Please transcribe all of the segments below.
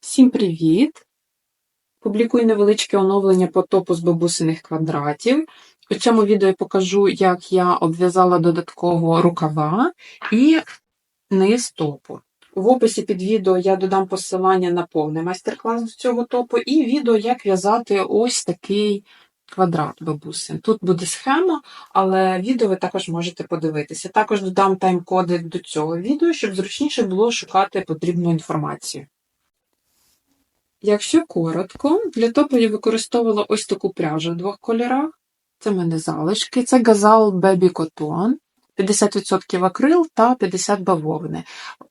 Всім привіт! Публікую невеличке оновлення по топу з бабусиних квадратів. У цьому відео я покажу, як я обв'язала додатково рукава і низ топу. В описі під відео я додам посилання на повний майстер-клас з цього топу і відео, як в'язати ось такий квадрат бабусин. Тут буде схема, але відео ви також можете подивитися. Також додам тайм-коди до цього відео, щоб зручніше було шукати потрібну інформацію. Якщо коротко, для топу я використовувала ось таку пряжу в двох кольорах. Це мене залишки. Це газал Baby Cotton, 50% акрил та 50 бавовни.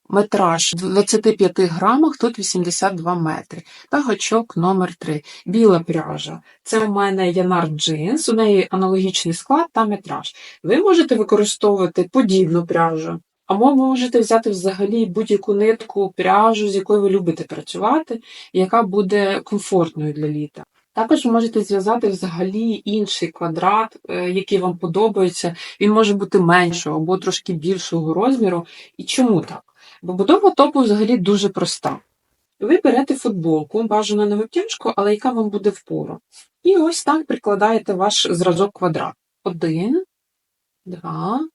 Метраж в 25 грамах, тут 82 метри. Та гачок номер 3 Біла пряжа. Це у мене Янар Джинс, у неї аналогічний склад та метраж. Ви можете використовувати подібну пряжу. Або ви можете взяти взагалі будь-яку нитку, пряжу, з якою ви любите працювати, яка буде комфортною для літа. Також ви можете зв'язати взагалі інший квадрат, е, який вам подобається. Він може бути меншого або трошки більшого розміру. І чому так? Бо будова топу взагалі дуже проста. Ви берете футболку, бажано не в але яка вам буде впору. І ось так прикладаєте ваш зразок квадрат. Один, два,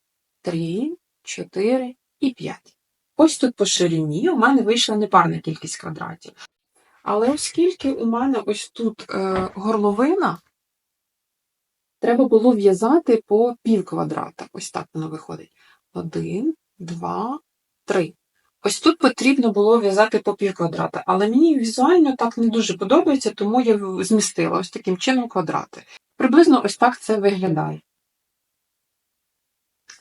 три, 4 і 5. Ось тут по ширині у мене вийшла непарна кількість квадратів. Але оскільки у мене ось тут е, горловина, треба було в'язати по пів квадрата. Ось так воно виходить. Один, два, три. Ось тут потрібно було в'язати по пів квадрата, але мені візуально так не дуже подобається, тому я змістила ось таким чином квадрати. Приблизно ось так це виглядає.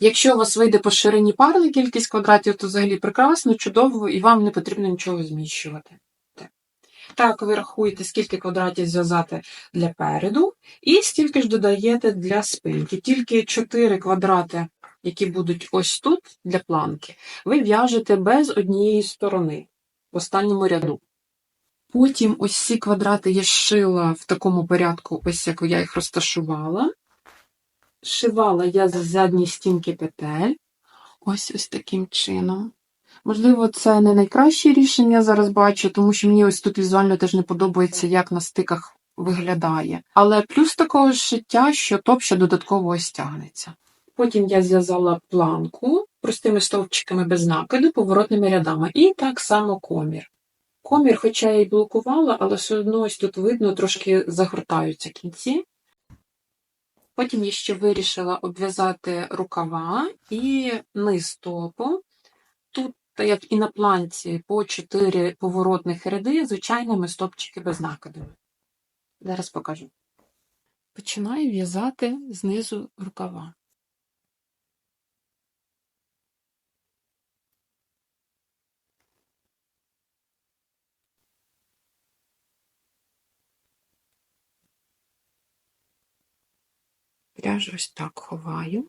Якщо у вас вийде по ширині парна кількість квадратів, то взагалі прекрасно, чудово, і вам не потрібно нічого зміщувати. Так, ви рахуєте, скільки квадратів зв'язати для переду, і стільки ж додаєте для спинки. Тільки 4 квадрати, які будуть ось тут для планки, ви в'яжете без однієї сторони в останньому ряду. Потім ось ці квадрати я шила в такому порядку, ось як я їх розташувала. Шивала я з задньої стінки петель. Ось ось таким чином. Можливо, це не найкраще рішення зараз бачу, тому що мені ось тут візуально теж не подобається, як на стиках виглядає. Але плюс такого шиття, що топ ще додатково ось тягнеться. Потім я зв'язала планку простими стовпчиками без накиду, поворотними рядами, і так само комір. Комір, хоча я й блокувала, але все одно ось тут видно, трошки загортаються кінці. Потім я ще вирішила обв'язати рукава і низ топу. Тут, як і на планці, по 4 поворотних ряди, звичайними стопчики без накиду. Зараз покажу. Починаю в'язати знизу рукава. Пряжу ось так ховаю.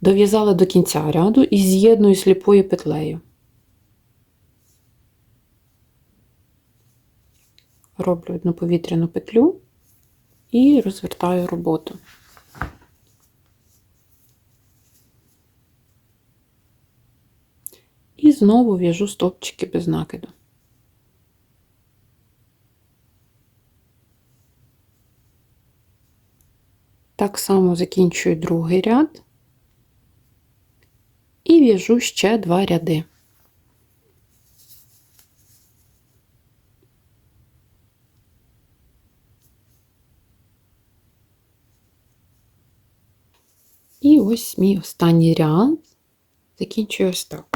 Дов'язала до кінця ряду і з'єдную сліпою петлею. Роблю одну повітряну петлю і розвертаю роботу. Знову в'яжу стовпчики без накиду. Так само закінчую другий ряд і в'яжу ще два ряди. І ось мій останній ряд закінчую ось так.